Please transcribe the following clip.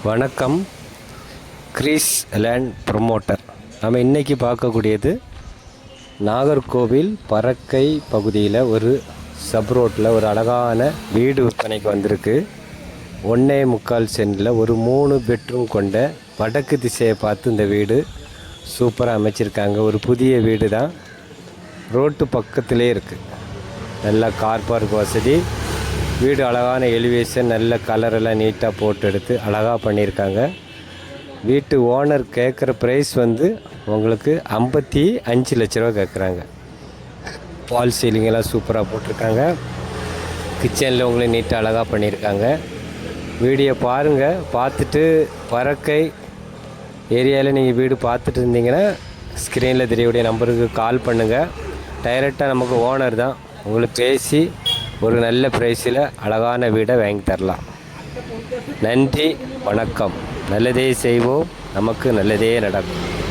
வணக்கம் Greece land promoter. நம்ம இன்றைக்கி பார்க்கக்கூடியது நாகர்கோவில் பறக்கை பகுதியில் ஒரு சப் ரோட்டில் ஒரு அழகான வீடு விற்பனைக்கு வந்திருக்கு. ஒன்றே முக்கால் சென்டில் ஒரு மூணு பெட்ரூம் கொண்ட வடக்கு திசையை பார்த்து இந்த வீடு சூப்பராக அமைச்சிருக்காங்க. ஒரு புதிய வீடு தான் ரோட்டு பக்கத்திலே இருக்குது நல்லா கார் பார்க் வசதி. வீடு அழகான எலிவேஷன் நல்ல கலரெல்லாம் நீட்டாக போட்டு எடுத்து அழகாக பண்ணியிருக்காங்க. வீட்டு ஓனர் கேட்குற ப்ரைஸ் வந்து உங்களுக்கு ஐம்பத்தி அஞ்சு லட்ச ரூபா கேட்குறாங்க வால் சீலிங்கெல்லாம் சூப்பராக போட்டிருக்காங்க. கிச்சனில் உங்களை நீட்டாக அழகாக பண்ணியிருக்காங்க. வீடியோ பாருங்கள் பார்த்துட்டு பறக்கை ஏரியாவில் நீங்கள் வீடு பார்த்துட்டு இருந்தீங்கன்னா ஸ்க்ரீனில் தெரியக்கூடிய நம்பருக்கு கால் பண்ணுங்கள் டைரெக்டாக நமக்கு ஓனர் தான். உங்களுக்கு பேசி ஒரு நல்ல ப்ரைஸில் அழகான வீடை வாங்கி தரலாம். நன்றி வணக்கம். நல்லதே செய்வோம். நமக்கு நல்லதே நடக்கும்.